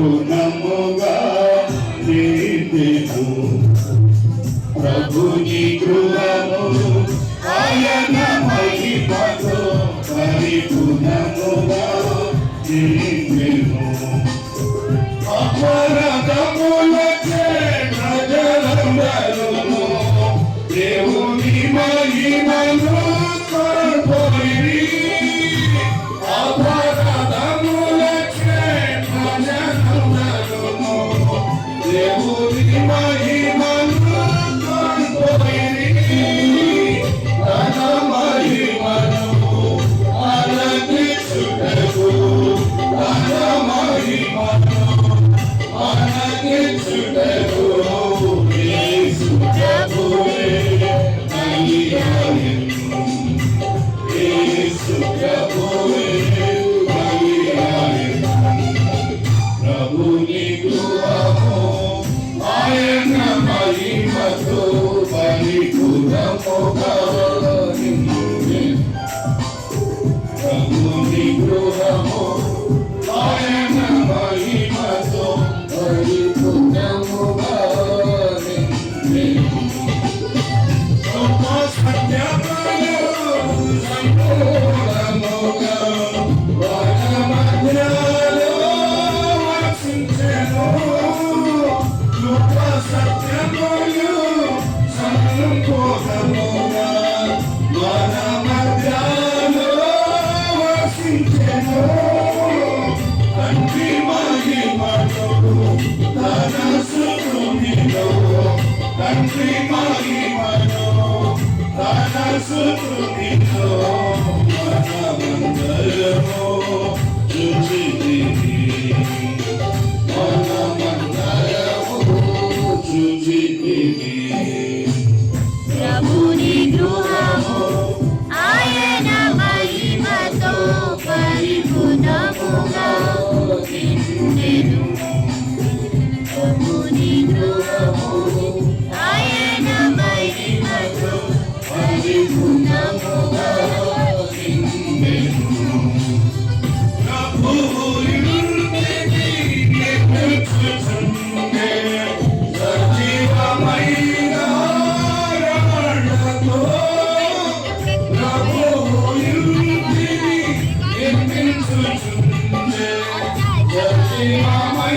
గుణముగా నిలిపెను ప్రభుని గృహము ఆయన మహిమతో పరిపూర్ణముగా నిలిపెను Thank you. Thank me. మహిమమై